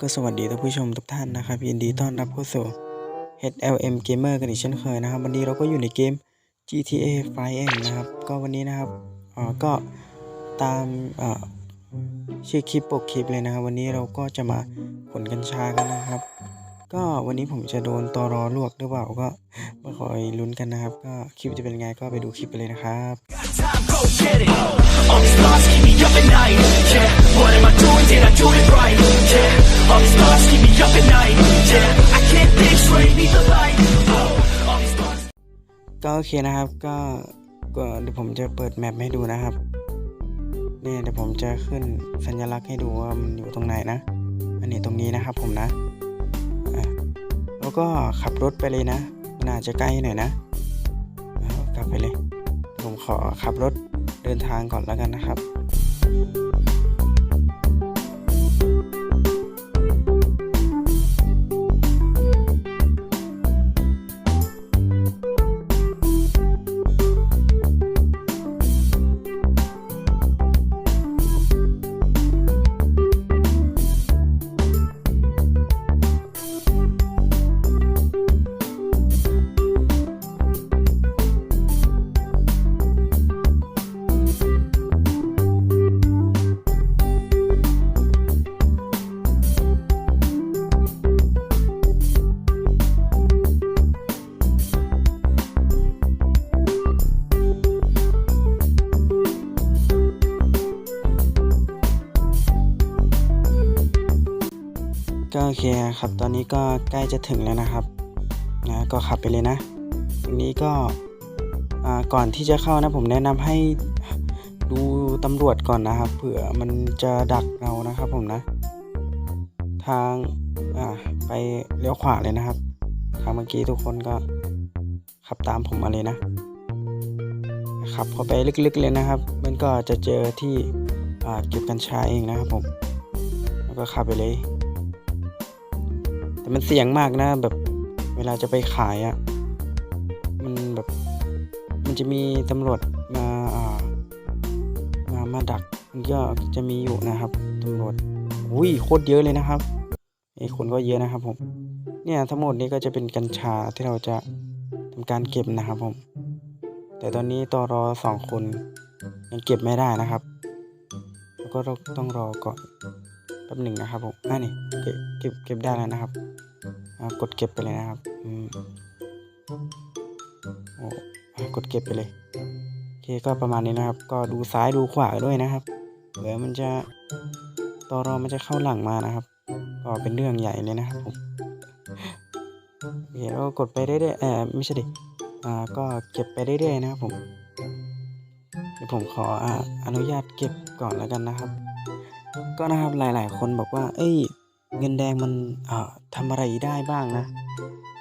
ก็สวัสดีท่านผู้ชมทุกท่านนะครับยินดีต้อนรับเข้าสู่ HLM Gamer กันอีกเช่นเคยนะครับ วันนี้เราก็อยู่ในเกม GTA 5M นะครับ ก็วันนี้นะครับอ่าก็ตามอ่าชื่อคลิปปกคลิปเลยนะครับ วันนี้เราก็จะมาขนกัญชากันนะครับ ก็วันนี้ผมจะโดนตอรอลวกหรือเปล่าก็มาคอยลุ้นกันนะครับ ก็คลิปจะเป็นไงก็ไปดูคลิปไปเลยนะครับ โอเคนะครับก็ก็เดี๋ยวผมจะเปิดแมปให้ดูนะครับเนี่ยเดี๋ยวผมจะขึ้นสัญลักษณ์ให้ดูว่ามันอยู่ตรงไหนนะ อันนี้ตรงนี้นะครับผมนะแล้วก็ขับรถไปเลยนะมันอาจจะใกล้หน่อยนะอะกลับไปเลย ผมขอขับรถเดินทางก่อนแล้วกันนะครับ เคครับ ตอนนี้ก็ใกล้จะถึงแล้วนะครับนะก็ขับไปเลยนะ ตรงนี้ก็ก่อนที่จะเข้านะผมแนะนำให้ดูตำรวจก่อนนะครับ เผื่อมันจะดักเรานะครับผมนะ ทางไปเลี้ยวขวาเลยนะครับ ทางเมื่อกี้ทุกคนก็ขับตามผมมาเลยนะขับเข้าไปลึกๆเลยนะครับ มันก็จะเจอที่เก็บกัญชาเองนะครับผม แล้วก็ขับไปเลย แต่มันเสี่ยงมากนะ แบบเวลาจะไปขายอะ่ะ มันแบบ มันจะมีตำรวจมาอ่ามามาดักมันก็จะมีอยู่นะครับตำรวจอุ้ยโคตรเยอะเลยนะครับไอ้คนก็เยอะนะครับผม เนี่ยทั้งหมดนี้ก็จะเป็นกัญชาที่เราจะทำการเก็บนะครับผม แต่ตอนนี้ตอรอสองคนยังเก็บไม่ได้นะครับ แล้วก็ต้องรอก่อน แป๊บหนึ่งนะครับผมอ่านี่เก็บเก็บเก็บได้แล้วนะครับกดเก็บไปเลยนะครับอืมโอ้กดเก็บไปเลยโอเคก็ประมาณนี้นะครับ ก็ดูซ้ายดูขวาด้วยนะครับเดี๋ยวมันจะตอรอมันจะเข้าหลังมานะครับ ก็เป็นเรื่องใหญ่เลยนะครับผมโอเคแล้วก็กดไปเรื่อยๆเออไม่ใช่ดิอ่าก็เก็บไปเรื่อยๆนะครับผมเดี๋ยวผมขอออนุญาตเก็บก่อนแล้วกันนะครับ ก็นะครับหลาย ๆ คนบอกว่า เอ้ย เงินแดงมันเอ่อทำอะไรได้บ้างนะ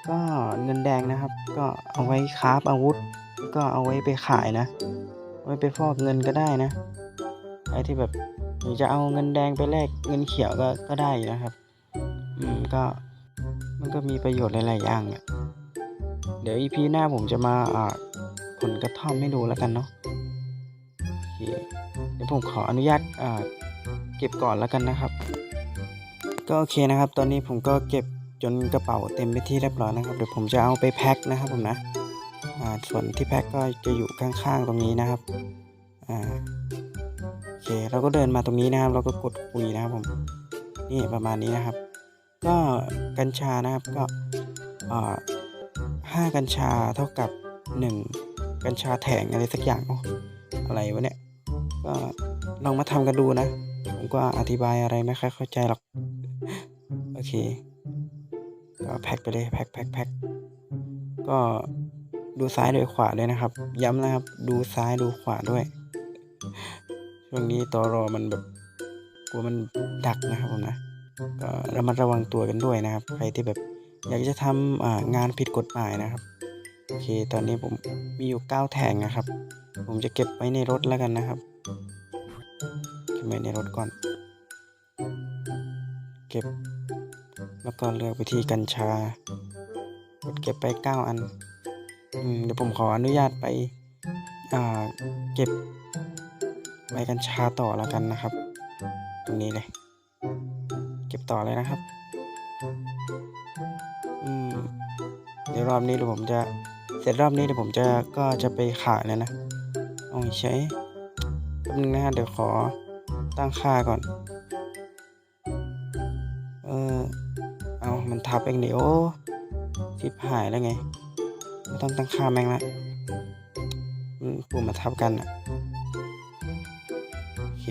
ก็เงินแดงนะครับ ก็เอาไว้คราฟอาวุธ ก็เอาไว้ไปขายนะเอาไว้ไปฟอกเงินก็ได้นะใครที่แบบอยากจะเอาเงินแดงไปแลกเงินเขียวก็ก็ได้นะครับอืมก็มันก็มีประโยชน์หลาย ๆ อย่างอะเดี๋ยวอีพีหน้าผมจะมาอ่าผลกระท่อมให้ดูแล้วกันเนาะโอเคเดี๋ยวผมขออนุญาตอ่า เก็บก่อนแล้วกันนะครับ ก็โอเคนะครับ ตอนนี้ผมก็เก็บจนกระเป๋าเต็มไปที่เรียบร้อยนะครับ เดี๋ยวผมจะเอาไปแพ็คนะครับผมนะส่วนที่แพ็คก็จะอยู่ข้างๆตรงนี้นะครับโอเคเราก็เดินมาตรงนี้นะครับ เราก็กดคุยนะครับผมนี่ประมาณนี้นะครับ ก็กัญชานะครับก็ห้ากัญชาเท่ากับหนึ่งกัญชาแถงอะไรสักอย่างอะไรวะเนี่ยก็ลองมาทำกันดูนะ ผมก็อธิบายอะไรไม่ค่อยเข้าใจหรอก โอเค ก็แพ็คไปเลยแพ็คแพ็คแพ็คก็ดูซ้ายดูขวาด้วยนะครับ ย้ำนะครับ ดูซ้ายดูขวาด้วย ช่วงนี้ตอรอมันแบบกลัวมันดักนะครับผมนะ ก็ระมัดระวังตัวกันด้วยนะครับ ใครที่แบบอยากจะทำงานผิดกฎหมายนะครับ โอเค ตอนนี้ผมมีอยู่เก้าแทงนะครับ ผมจะเก็บไว้ในรถแล้วกันนะครับ ไว้ในรถก่อน เก็บ แล้วก็เลือกวิธีกัญชากดเก็บไปเก้าอันอเดี๋ยวผมขออนุญาตไปเก็บใบกัญชาต่อแล้วกันนะครับ ตรงนี้เลย เก็บต่อเลยนะครับเดี๋ยวรอบนี้เดี๋ยวผมจะเสร็จรอบนี้เดี๋ยวผมจะก็จะไปขายแล้วนะเอาใช้แป๊บนึงนะฮะเดี๋ยวขอ ตั้งค่าก่อน เออ เอามันทับเองเดี๋ยวชิบหายแล้วไง ไม่ต้องตั้งค่าแม่งละมันปุ่มมาทับกันอะโอเค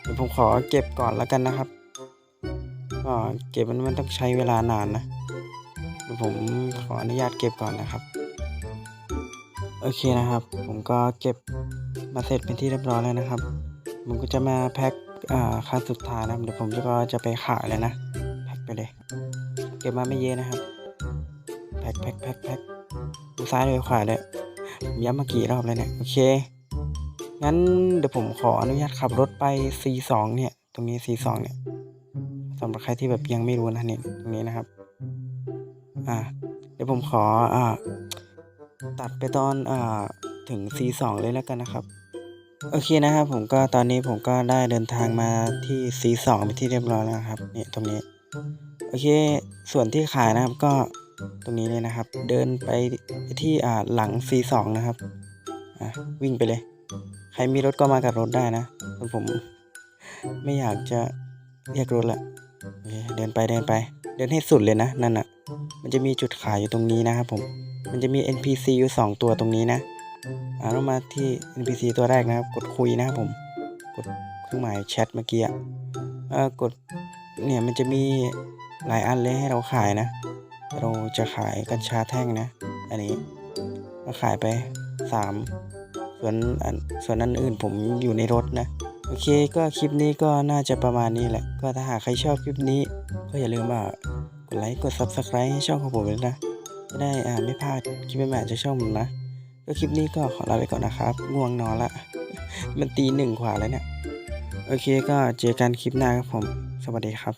เดี๋ยวผมขอเก็บก่อนแล้วกันนะครับ ก็เก็บมันมันต้องใช้เวลานานนะเดี๋ยวผมขออนุญาตเก็บก่อนนะครับ โอเคนะครับ ผมก็เก็บมาเสร็จเป็นที่เรียบร้อยแล้วนะครับ ผมก็จะมาแพ็คอ่าคันสุดท้ายนะครับเดี๋ยวผมก็จะไปขายเลยนะ แพ็คไปเลย เก็บมาไม่เยอะนะครับ แพ็คแพ็คแพ็คแพ็คดูซ้ายดูขวาเลยผมย้ำมากี่รอบแล้วเนี่ยโอเค งั้นเดี๋ยวผมขออนุญาตขับรถไป C2 เนี่ย ตรงนี้ C2 เนี่ยสำหรับใครที่แบบยังไม่รู้นะเนี่ยตรงนี้นะครับ อ่า เดี๋ยวผมขออ่าตัดไปตอนอ่าถึง C2 เลยแล้วกันนะครับ โอเคนะครับผมก็ตอนนี้ผมก็ได้เดินทางมาที่ C2 เป็นที่เรียบร้อยแล้วครับเนี่ยตรงนี้ โอเค ส่วนที่ขายนะครับก็ตรงนี้เลยนะครับ เดินไปที่อ่าหลัง C2 นะครับอะวิ่งไปเลย ใครมีรถก็มากับรถได้นะส่ผมไม่อยากจะเรียกรถละเเดินไปเดินไป เดินให้สุดเลยนะนั่นอะ มันจะมีจุดขายอยู่ตรงนี้นะครับผมมันจะมี NPC อยู่สองตัวตรงนี้นะ เรามาที่ NPC ตัวแรกนะครับ กดคุยนะครับผม กดเครื่องหมายแชทเมื่อกี้กดเนี่ยมันจะมีหลายอันเลยให้เราขายนะ เราจะขายกัญชาแท่งนะ อันนี้ก็ขายไปสามส่วนอันส่วนอันอื่นผมอยู่ในรถนะ โอเคก็คลิปนี้ก็น่าจะประมาณนี้แหละ ก็ถ้าหากใครชอบคลิปนี้ ก็อย่าลืมว่ากดไลค์กด Subscribe ให้ช่องของผมเลยนะ จะได้อ่าไม่พลาดคลิปใหม่ๆจากช่องผมนะ ก็คลิปนี้ก็ขอลาไปก่อนนะครับ ง่วงนอนละ มันตีหนึ่งกว่าแล้วเนี่ย โอเคก็เจอกันคลิปหน้าครับผม สวัสดีครับ